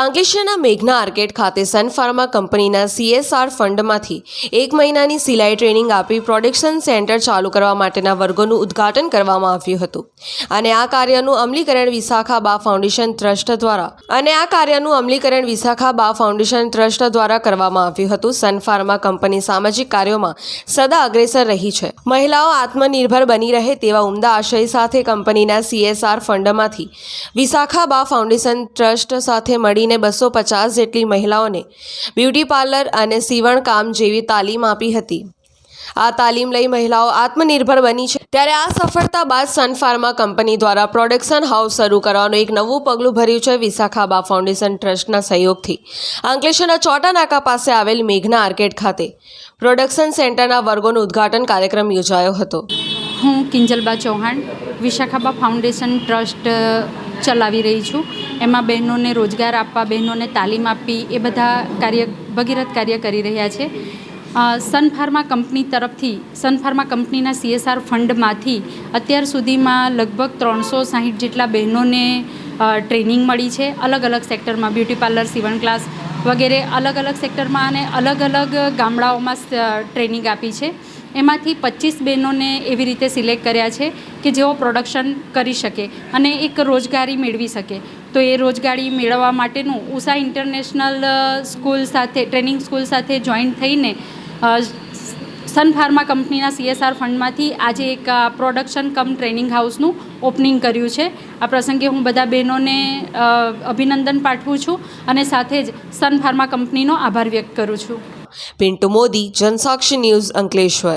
અંકલેશ્વરના મેઘના આર્કેડ ખાતે સન ફાર્મા કંપનીના સીએસઆર ફંડમાંથી એક મહિનાની સિલાઈ ટ્રેનિંગ આપી પ્રોડક્શન સેન્ટર ચાલુ કરવા માટેના વર્ગોનું ઉદ્ઘાટન કરવામાં આવ્યું હતું. અને આ કાર્યનું અમલીકરણ વિશાખા બા ફાઉન્ડેશન ટ્રસ્ટ દ્વારા અને આ કાર્યનું અમલીકરણ વિશાખા બા ફાઉન્ડેશન ટ્રસ્ટ દ્વારા કરવામાં આવ્યું હતું. સન ફાર્મા કંપની સામાજિક કાર્યોમાં સદા અગ્રેસર રહી છે. મહિલાઓ આત્મનિર્ભર બની રહે તેવા ઉમદા આશય સાથે કંપનીના સીએસઆર ફંડમાંથી વિશાખા બા ફાઉન્ડેશન ટ્રસ્ટ સાથે મળીને બસો પચાસ જેટલી મહિલાઓને બ્યુટી પાર્લર અને સીવણ કામ જેવી તાલીમ આપી હતી. આ તાલીમ લઈ મહિલાઓ આત્મનિર્ભર બની છે. ત્યારે આ સફળતા બાદ સન ફાર્મા કંપની દ્વારા પ્રોડક્શન હાઉસ શરૂ કરવાનું એક નવું પગલું ભર્યું છે વિશાખાબા ફાઉન્ડેશન ટ્રસ્ટના સહયોગથી. અંકલેશ્વરના ચોટા નાકા પાસે આવેલ મેઘના આર્કેડ ખાતે પ્રોડક્શન સેન્ટરના વર્ગોનું ઉદ્ઘાટન કાર્યક્રમ યોજાયો હતો. હું કિંજલબા ચૌહાણ, વિશાખાબા ફાઉન્ડેશન ટ્રસ્ટ ચલાવી રહી છું. એમાં બહેનોને રોજગાર આપવા, બહેનોને તાલીમ આપવી એ બધા કાર્ય, ભગીરથ કાર્ય કરી રહ્યા છે. સન ફાર્મા કંપની તરફથી, સન ફાર્મા કંપનીના સીએસઆર ફંડમાંથી અત્યાર સુધીમાં લગભગ ત્રણસો સાહીઠ જેટલા બહેનોને ટ્રેનિંગ મળી છે. અલગ અલગ સેક્ટરમાં બ્યુટી પાર્લર, સીવણ ક્લાસ વગેરે અલગ અલગ સેક્ટરમાં અને અલગ અલગ ગામડાઓમાં ટ્રેનિંગ આપી છે. એમાંથી પચીસ બહેનોને એવી રીતે સિલેક્ટ કર્યા છે કે જેઓ પ્રોડક્શન કરી શકે અને એક રોજગારી મેળવી શકે. તો એ રોજગારી મેળવવા માટેનું ઉષા ઇન્ટરનેશનલ સ્કૂલ સાથે, ટ્રેનિંગ સ્કૂલ સાથે જોઈન્ટ થઈને સન ફાર્મા કંપનીના સીએસઆર ફંડમાંથી આજે એક પ્રોડક્શન કમ ટ્રેનિંગ હાઉસનું ઓપનિંગ કર્યું છે. આ પ્રસંગે હું બધા બહેનોને અભિનંદન પાઠવું છું અને સાથે જ સન ફાર્મા કંપનીનો આભાર વ્યક્ત કરું છું. પિન્ટુ મોદી, જનસાક્ષી ન્યૂઝ અંકલેશ્વર.